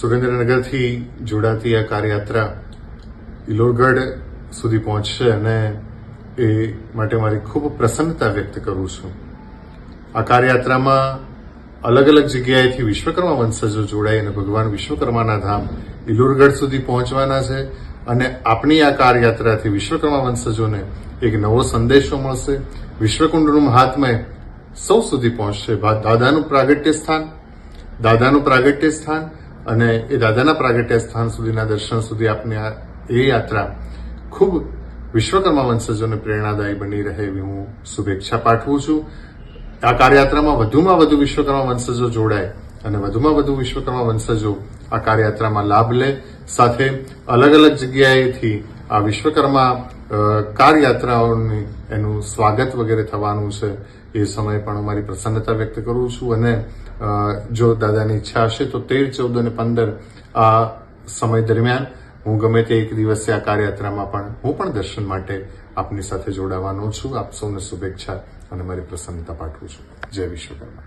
સુરેન્દ્રનગરથી જોડાતી આ કારયાત્રા ઇલોરગઢ સુધી પહોંચશે અને એ માટે મારી ખૂબ પ્રસન્નતા વ્યક્ત કરું છું. આ કારયાત્રામાં અલગ અલગ જગ્યાએથી વિશ્વકર્મા વંશજો જોડાઈ અને ભગવાન વિશ્વકર્માના ધામ ઇલોરગઢ સુધી પહોંચવાના છે અને આપણી આ કારયાત્રાથી વિશ્વકર્મા વંશજોને એક નવો સંદેશો મળશે. વિશ્વકુંડનું મહાત્મય સૌ સુધી પહોંચશે. દાદાનું પ્રાગટ્ય સ્થાન, દાદાનું પ્રાગટ્ય સ્થાન અને એ દાદાના પ્રાગટ્ય સ્થાન સુધીના દર્શન સુધી આપની આ એ યાત્રા ખૂબ વિશ્વકર્મા વંશજોને પ્રેરણાદાયી બની રહે એવી હું શુભેચ્છા પાઠવું છું. આ કારયાત્રામાં વધુમાં વધુ વિશ્વકર્મા વંશજો જોડાય અને વધુમાં વધુ વિશ્વકર્મા વંશજો આ કાર્યયાત્રામાં લાભ લે. સાથે અલગ અલગ જગ્યાએથી આ વિશ્વકર્મા અ, કારયાત્રાઓની એનું સ્વાગત વગેરે થવાનું છે એ સમયે પણ હું મારી પ્રસન્નતા વ્યક્ત કરું છું અને જો દાદાની ઈચ્છા હશે તો તેર ચૌદ અને પંદર આ સમય દરમિયાન હું ગમે તે એક દિવસે આ કારયાત્રામાં પણ હું પણ દર્શન માટે આપની સાથે જોડાવાનો છું. આપ સૌને શુભેચ્છા અને મારી પ્રસન્નતા પાઠવું છું. જય વિશ્વકર્મા.